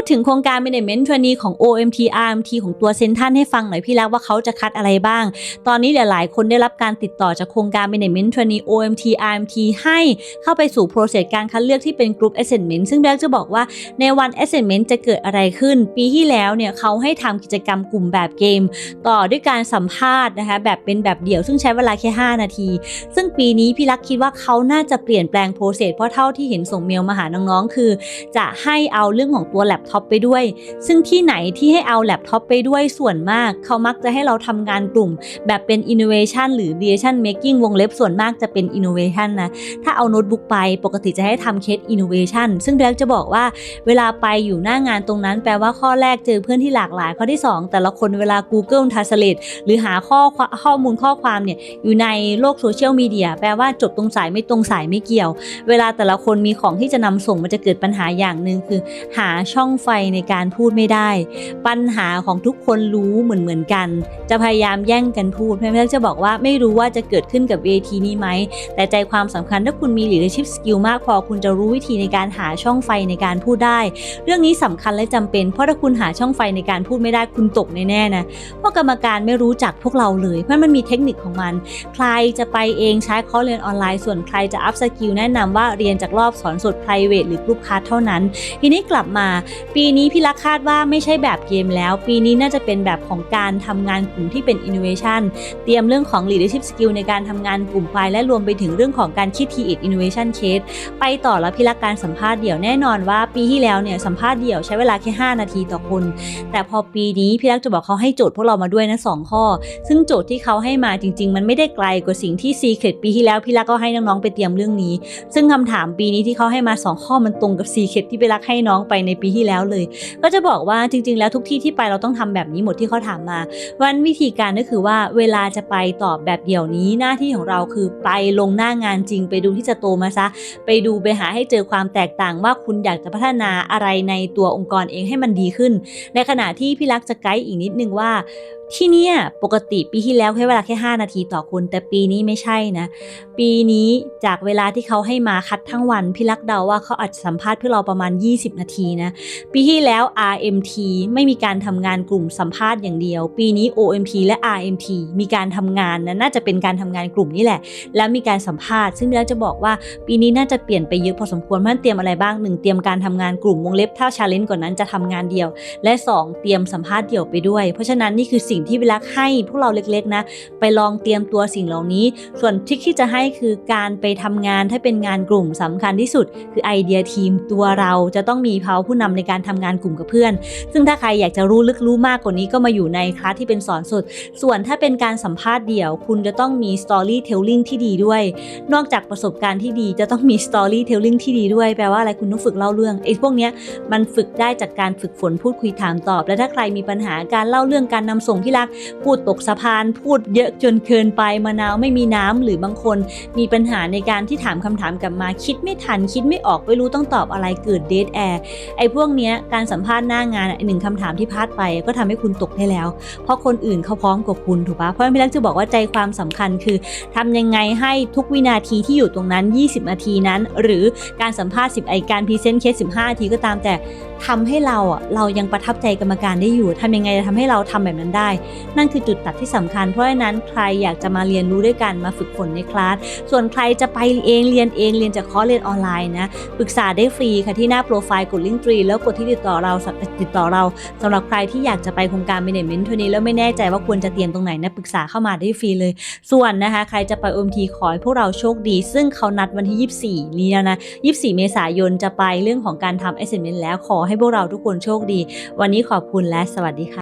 ูดถึงโครงการ Management t r a i n e ของ OMT RMT ของตัวเซนทันให้ฟังหน่อยพี่รักว่าเขาจะคัดอะไรบ้าง ตอนนี้หลาย ๆ คนได้รับการติดต่อจากโครงการ Management t r a i n e OMT RMT ให้เข้าไปสู่โปรเซสการคัดเลือกที่เป็น Group Assessment ซึ่งแบล็กจะบอกว่าในวัน Assessment จะเกิดอะไรขึ้น ปีที่แล้วเนี่ยเขาให้ทำกิจกรรมกลุ่มแบบเกม ต่อด้วยการสัมภาษณ์นะคะแบบเป็นแบบเดี่ยวซึ่งใช้เวลาแค่ 5 นาที ซึ่งปีนี้พี่รักคิดว่าเขาน่าจะเปลี่ยนแปลงโปรเซสเพราะเท่าที่เห็นส่งเมลมาหาน้อง ๆ คือ จะให้เอาเรื่องของตัวแล็ปท็อปไปด้วย ซึ่งที่ไหนที่ให้เอาแล็ปท็อปไปด้วยส่วนมาก เขามักจะให้เราทำงานกลุ่ม แบบเป็น innovation หรือ decision making วงเล็บส่วนมากจะเป็น innovation นะ ถ้าเอาโน้ตบุ๊กไปปกติจะให้ทำเคส innovation ซึ่งแบล็กจะบอกว่าเวลาไปอยู่หน้างานตรงนั้น แปลว่าข้อแรกเจอเพื่อนที่หลากหลาย ข้อที่ 2 แต่ละคนเวลา Google Translate หรือหาข้อข้อมูลข้อความเนี่ยอยู่ในโลกโซเชียลมีเดียแปลว่าจบตรงสายไม่ตรงสายไม่เกี่ยว เวลาแต่ละคนมีของที่จะนำส่งมันจะเกิดปัญหาอย่างหนึ่งคือ หาช่องไฟในการพูดไม่ได้ ปัญหาของทุกคนรู้เหมือนเหมือนกัน จะพยายามแย่งกันพูดเพื่อนๆจะบอกว่าไม่รู้ว่าจะเกิดขึ้นกับเวทีนี้ไหม แต่ใจความสำคัญถ้าคุณมี leadership skill มากพอคุณจะรู้วิธีในการหาช่องไฟในการพูดได้ เรื่องนี้สำคัญและจำเป็น เพราะถ้าคุณหาช่องไฟในการพูดไม่ได้คุณตกแน่ๆนะเพราะกรรมการไม่รู้จักพวกเราเลยเพราะมันมีเทคนิคของมัน ใครจะไปเองใช้คอร์สเรียนออนไลน์ส่วนใครจะอัพสกิลแนะนำว่าเรียนจากรอบสอนสด private หรือกลุ่มคัสเท่านั้น ทีนี้กลับมาปีนี้พี่ลักษ์คาดว่าไม่ใช่แบบเกมแล้ว ปีนี้น่าจะเป็นแบบของการทำงานกลุ่มที่เป็น innovation เตรียมเรื่องของ leadership skill ในการทำงานกลุ่มไปและรวมไปถึงเรื่องของการคิด create innovation case ไปต่อแล้วพี่ลักษ์การสัมภาษณ์เดี่ยวแน่นอนว่าปีที่แล้วเนี่ยสัมภาษณ์เดี่ยวใช้เวลาแค่ 5 นาทีต่อคน แต่พอปีนี้พี่ลักษ์จะบอกเขาให้โจทย์พวกเรามาด้วยนะสองข้อ ซึ่งโจทย์ที่เขาให้มาจริง ๆ มันไม่ได้ไกลกว่าสิ่งที่ Secret ปีที่แล้วพี่ลักษ์ก็ให้น้องๆไปเตรียมเรื่องนี้ ซึ่งคำถามปีนี้ที่เขาให้มา 2 ข้อมันตรงกับ Secret ที่พี่ลักให้น้องไปในปีที่แล้วเลย ก็จะบอกว่าจริง ๆ แล้วทุกที่ที่ไปเราต้องทำแบบนี้หมดที่เขาถามมา วันวิธีการก็คือว่าเวลาจะไปตอบแบบเดี่ยวนี้หน้าที่ของเราคือไปลงหน้างานจริง ไปดูที่จะโตมาซะ ไปดูไปหาให้เจอความแตกต่างว่าคุณอยากจะพัฒนาอะไรในตัวองค์กรเองให้มันดีขึ้น ในขณะที่พี่ลักษ์จะไกด์อีกนิดนึงว่า ที่เนี่ยปกติปีที่แล้วแค่เวลาแค่ 5 นาทีต่อคน แต่ปีนี้ไม่ใช่นะ ปีนี้จากเวลาที่เขาให้มาคัดทั้งวันพี่ลักเดาว่าเขาอาจจะสัมภาษณ์เพื่อเราประมาณ 20 นาทีนะปีที่แล้ว RMT ไม่มีการทำงานกลุ่มสัมภาษณ์อย่างเดียว ปีนี้ OMT และ RMT มีการทำงานนะน่าจะเป็นการทำงานกลุ่มนี่แหละ แล้วมีการสัมภาษณ์ ซึ่งพี่ลักจะบอกว่า ปีนี้น่าจะเปลี่ยนไปเยอะพอสมควรเพราะฉะนั้นเตรียมอะไรบ้างหนึ่งเตรียมการทำงานกลุ่มวงเล็บถ้าชาเลนจ์ก่อนนั้นจะทำงานเดียว และสองเตรียมสัมภาษณ์เดี่ยวไปด้วย เพราะฉะนั้นนี่คือสิ่งที่พี่ลักษ์ให้พวกเราเล็กๆนะ ไปลองเตรียมตัวสิ่งเหล่านี้ ส่วนทริคที่จะให้คือการไปทำงานถ้าเป็นงานกลุ่มสำคัญที่สุด คือไอเดียทีมตัวเราจะต้องมีเขาผู้นำในการทำงานกลุ่มกับเพื่อน ซึ่งถ้าใครอยากจะรู้ลึกรู้มากกว่านี้ก็มาอยู่ในคลาสที่เป็นสอนสด ส่วนถ้าเป็นการสัมภาษณ์เดี่ยว คุณจะต้องมี storytelling ที่ดีด้วย นอกจากประสบการณ์ที่ดีจะต้องมี storytelling ที่ดีด้วย แปลว่าอะไรคุณต้องฝึกเล่าเรื่องไอ้พวกเนี้ยมันฝึกได้จากการฝึกฝนพูดคุยถามตอบ และถ้าใครมีปัญหาการเล่าเรื่องการนำส่งที่รักพูดตกสะพาน พูดเยอะจนเกินไปมะนาวไม่มีน้ำหรือบางคนมีปัญหาในการที่ถามคำถามกลับมาคิดไม่ทันคิดไม่ออกไม่รู้ต้องตอบอะไรเกิดเดทแอร์ไอ้พวกเนี้ยการสัมภาษณ์หน้างานหนึ่งคำถามที่พลาดไปก็ทำให้คุณตกได้แล้ว เพราะคนอื่นเขาพร้อมกว่าคุณถูกปะเพราะนั้นพี่ลักจะบอกว่าใจความสำคัญคือทำยังไงให้ทุกวินาทีที่อยู่ตรงนั้น 20 นาทีนั้น หรือการสัมภาษณ์ 10 ไอการพรีเซนต์เคส 15นาทีก็ตามแต่ ทำให้เราอะเรายังประทับใจกรรมการได้อยู่ทำยังไงจะทำให้เราทำแบบนั้นได้ นั่นคือจุดตัดที่สำคัญ เพราะฉะนั้นใครอยากจะมาเรียนรู้ด้วยกันมาฝึกฝนในคลาส ส่วนใครจะไปเองเรียนเองเรียนจากคอร์สเรียนออนไลน์นะปรึกษาได้ฟรีค่ะที่หน้าโปรไฟล์กดลิงก์ตรีแล้วกดที่ติดต่อเราติดต่อเราสำหรับใครที่อยากจะไปโครงการ Management ทัวนี้แล้วไม่แน่ใจว่าควรจะเตรียมตรงไหนนะปรึกษาเข้ามาได้ฟรีเลย ส่วนนะคะใครจะไป OMT ขอให้พวกเราโชคดี ซึ่งเขานัดวันที่ 24 นี้แล้วนะ 24 เมษายนจะไปเรื่องของการทำ Assessment แล้วขอให้พวกเราทุกคนโชคดี วันนี้ขอบคุณและสวัสดีค่ะ